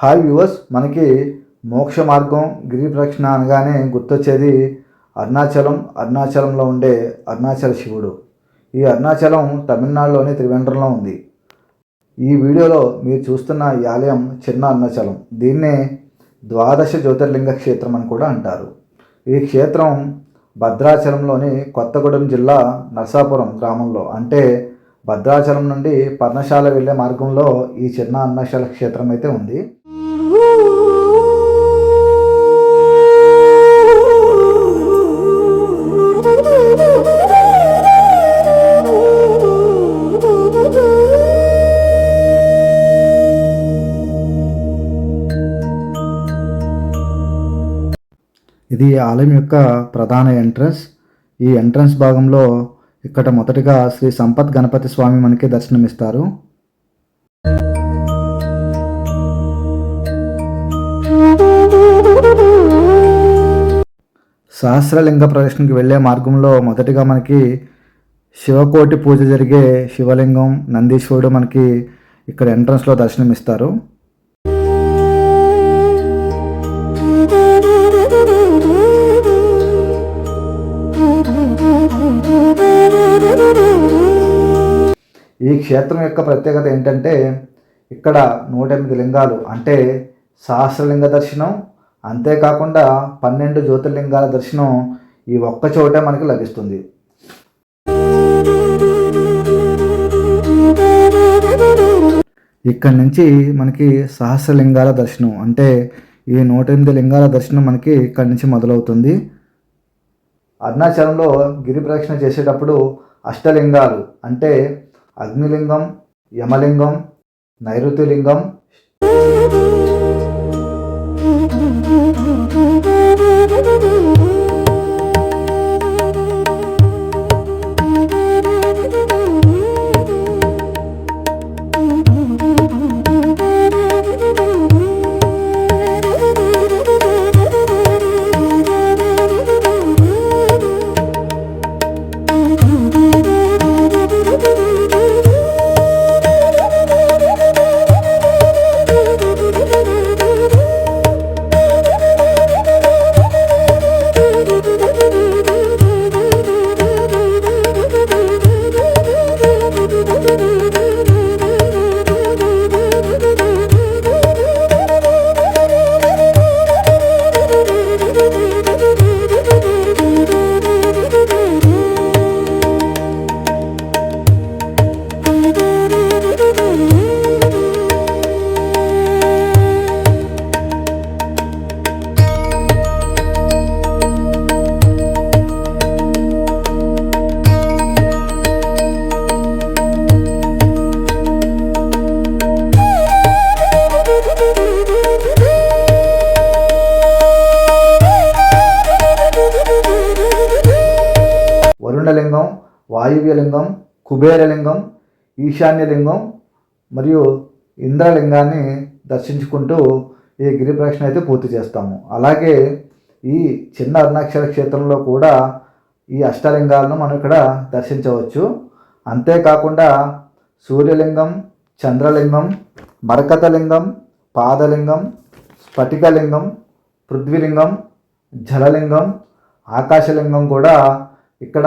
Hi viewers మనకి మోక్ష మార్గం గిరి ప్రక్షణ అనగానే గుర్తొచ్చేది అరుణాచలం అరుణాచలంలో ఉండే అరుణాచల శివుడు. ఈ అరుణాచలం తమిళనాడులోని త్రివేంద్రంలో ఉంది. ఈ వీడియోలో మీరు చూస్తున్న ఈ ఆలయం చిన్న అరుణాచలం. దీన్నే ద్వాదశ జ్యోతిర్లింగ క్షేత్రం అని కూడా అంటారు. ఈ క్షేత్రం భద్రాచలంలోని కొత్తగూడెం జిల్లా నరసాపురం గ్రామంలో. అంటే భద్రాచలం నుండి పర్ణశాల వెళ్ళే మార్గంలో ఈ చిన్న అరుణాచల క్షేత్రం అయితే ఉంది. ఇది ఆలయం యొక్క ప్రధాన ఎంట్రన్స్. ఈ ఎంట్రన్స్ భాగంలో ఇక్కడ మొదటగా శ్రీ సంపత్ గణపతి స్వామి మనకి దర్శనమిస్తారు. సహస్రలింగ ప్రదర్శనకి వెళ్ళే మార్గంలో మొదటిగా మనకి శివకోటి పూజ జరిగే శివలింగం నందీశ్వరుడు మనకి ఇక్కడ ఎంట్రన్స్లో దర్శనమిస్తారు. ఈ క్షేత్రం యొక్క ప్రత్యేకత ఏంటంటే ఇక్కడ నూట ఎనిమిది లింగాలు అంటే సహస్రలింగ దర్శనం అంతేకాకుండా పన్నెండు జ్యోతిర్లింగాల దర్శనం ఈ ఒక్క చోటే మనకి లభిస్తుంది. ఇక్కడ నుంచి మనకి సహస్రలింగాల దర్శనం అంటే ఈ నూట ఎనిమిది లింగాల దర్శనం మనకి ఇక్కడ నుంచి మొదలవుతుంది. అరుణాచలంలో గిరి ప్రదక్షిణ చేసేటప్పుడు అష్టలింగాలు అంటే అగ్నిలింగం యమలింగం నైరుతిలింగం. కుబేరలింగం ఈశాన్యలింగం మరియు ఇంద్రలింగాన్ని దర్శించుకుంటూ ఈ గిరి ప్రదక్షిణ అయితే పూర్తి చేస్తాము. అలాగే ఈ చిన్న అరుణాక్షర క్షేత్రంలో కూడా ఈ అష్టలింగాలను మనం ఇక్కడ దర్శించవచ్చు. అంతేకాకుండా సూర్యలింగం చంద్రలింగం మరకతలింగం పాదలింగం స్ఫటికలింగం పృథ్వీలింగం జలలింగం ఆకాశలింగం కూడా ఇక్కడ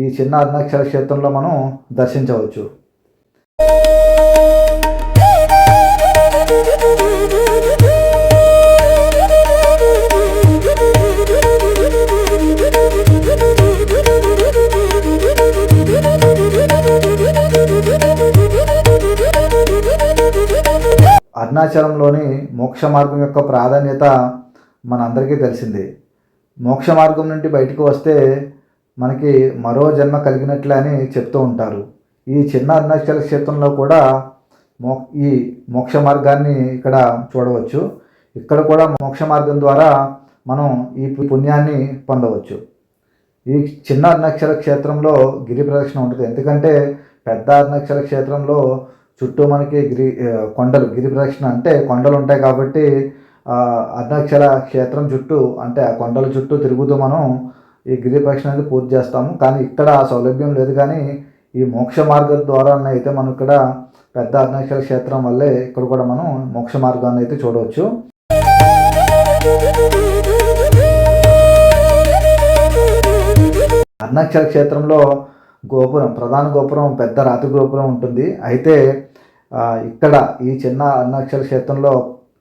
ఈ చిన్న అరుణాక్షర క్షేత్రంలో మనం దర్శించవచ్చు. అరుణాచలంలోని మోక్ష మార్గం యొక్క ప్రాధాన్యత మనందరికీ తెలిసింది. మోక్ష మార్గం నుండి బయటకు వస్తే మనకి మరో జన్మ కలిగినట్లే అని చెప్తూ ఉంటారు. ఈ చిన్న అరుణాచల క్షేత్రంలో కూడా మో ఈ మోక్ష మార్గాన్ని ఇక్కడ చూడవచ్చు. ఇక్కడ కూడా మోక్ష మార్గం ద్వారా మనం ఈ పుణ్యాన్ని పొందవచ్చు. ఈ చిన్న అరుణాక్షర క్షేత్రంలో గిరి ప్రదక్షిణ ఉంటుంది. ఎందుకంటే పెద్ద అరుణాక్షర క్షేత్రంలో చుట్టూ మనకి గిరి కొండలు గిరి ప్రదక్షిణ అంటే కొండలు ఉంటాయి కాబట్టి ఆ, క్షేత్రం చుట్టూ అంటే ఆ కొండల చుట్టూ తిరుగుతూ మనం ఈ గిరి అనేది పూర్తి చేస్తాము. కానీ ఇక్కడ ఆ సౌలభ్యం లేదు కానీ ఈ మోక్ష మార్గం ద్వారా అయితే మనం ఇక్కడ పెద్ద అరుణాచల క్షేత్రం వల్లే ఇక్కడ కూడా మనం మోక్ష మార్గాన్ని అయితే చూడవచ్చు. అరుణాచల క్షేత్రంలో గోపురం ప్రధాన గోపురం పెద్ద రాతి గోపురం ఉంటుంది. అయితే ఇక్కడ ఈ చిన్న అరుణాచల క్షేత్రంలో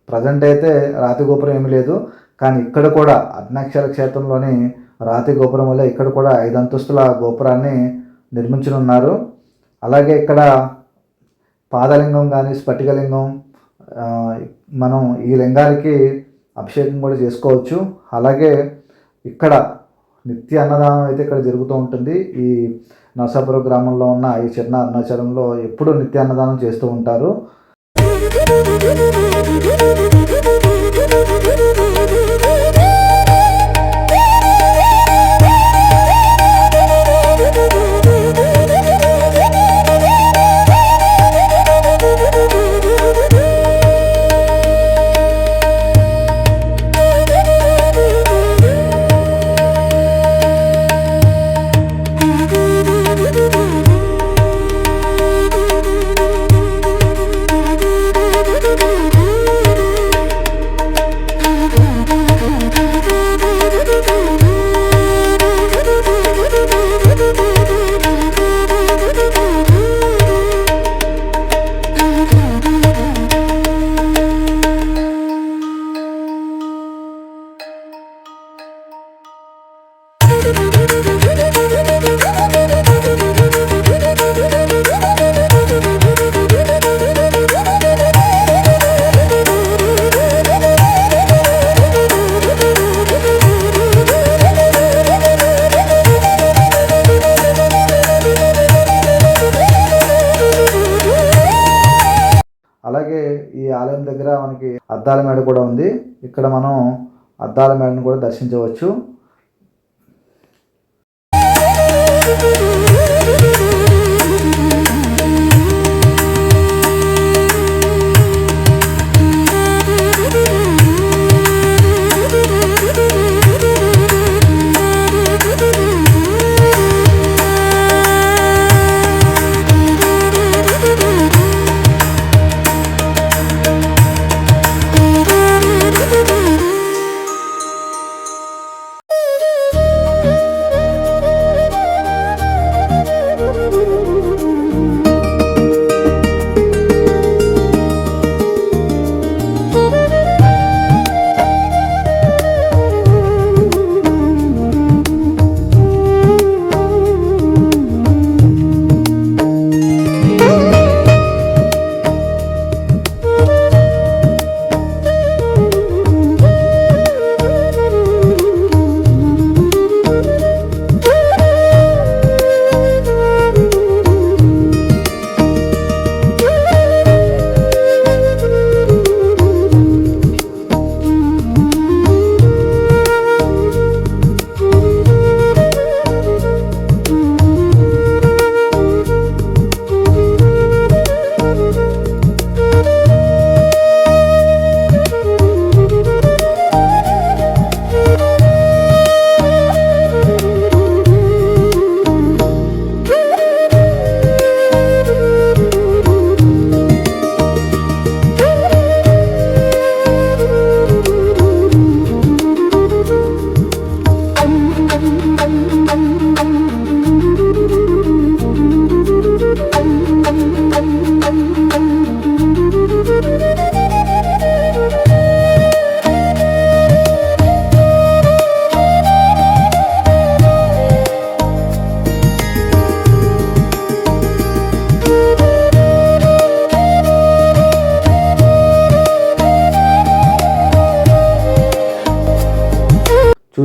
ప్రజెంట్ అయితే రాతి గోపురం ఏమీ లేదు. కానీ ఇక్కడ కూడా అరుణాచల క్షేత్రంలోని రాతి గోపురం వల్ల ఇక్కడ కూడా ఐదు అంతస్తుల గోపురాన్ని నిర్మించనున్నారు. అలాగే ఇక్కడ పాదలింగం కానీ స్ఫటికలింగం మనం ఈ లింగానికి అభిషేకం కూడా చేసుకోవచ్చు. అలాగే ఇక్కడ నిత్య అన్నదానం అయితే ఇక్కడ జరుగుతూ ఉంటుంది. ఈ నరసాపురం గ్రామంలో ఉన్న ఈ చిన్న అరుణాచలంలో ఎప్పుడూ నిత్య అన్నదానం చేస్తూ ఉంటారు. అలాగే ఈ ఆలయం దగ్గర మనకి అద్దాల మేడ కూడా ఉంది. ఇక్కడ మనం అద్దాల మేడను కూడా దర్శించవచ్చు.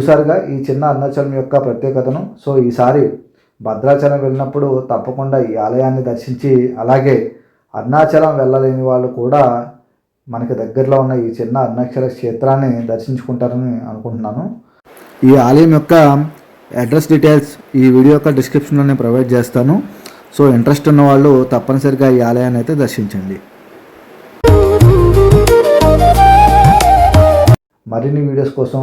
చూసారుగా ఈ చిన్న అరుణాచలం యొక్క ప్రత్యేకతను. సో ఈసారి భద్రాచలం వెళ్ళినప్పుడు తప్పకుండా ఈ ఆలయాన్ని దర్శించి అలాగే అరుణాచలం వెళ్ళలేని వాళ్ళు కూడా మనకి దగ్గరలో ఉన్న ఈ చిన్న అరుణాచల క్షేత్రాన్ని దర్శించుకుంటారని అనుకుంటున్నాను. ఈ ఆలయం యొక్క అడ్రస్ డీటెయిల్స్ ఈ వీడియో యొక్క డిస్క్రిప్షన్లో నేను ప్రొవైడ్ చేస్తాను. సో ఇంట్రెస్ట్ ఉన్న వాళ్ళు తప్పనిసరిగా ఈ ఆలయాన్ని అయితే దర్శించండి. మరిన్ని వీడియోస్ కోసం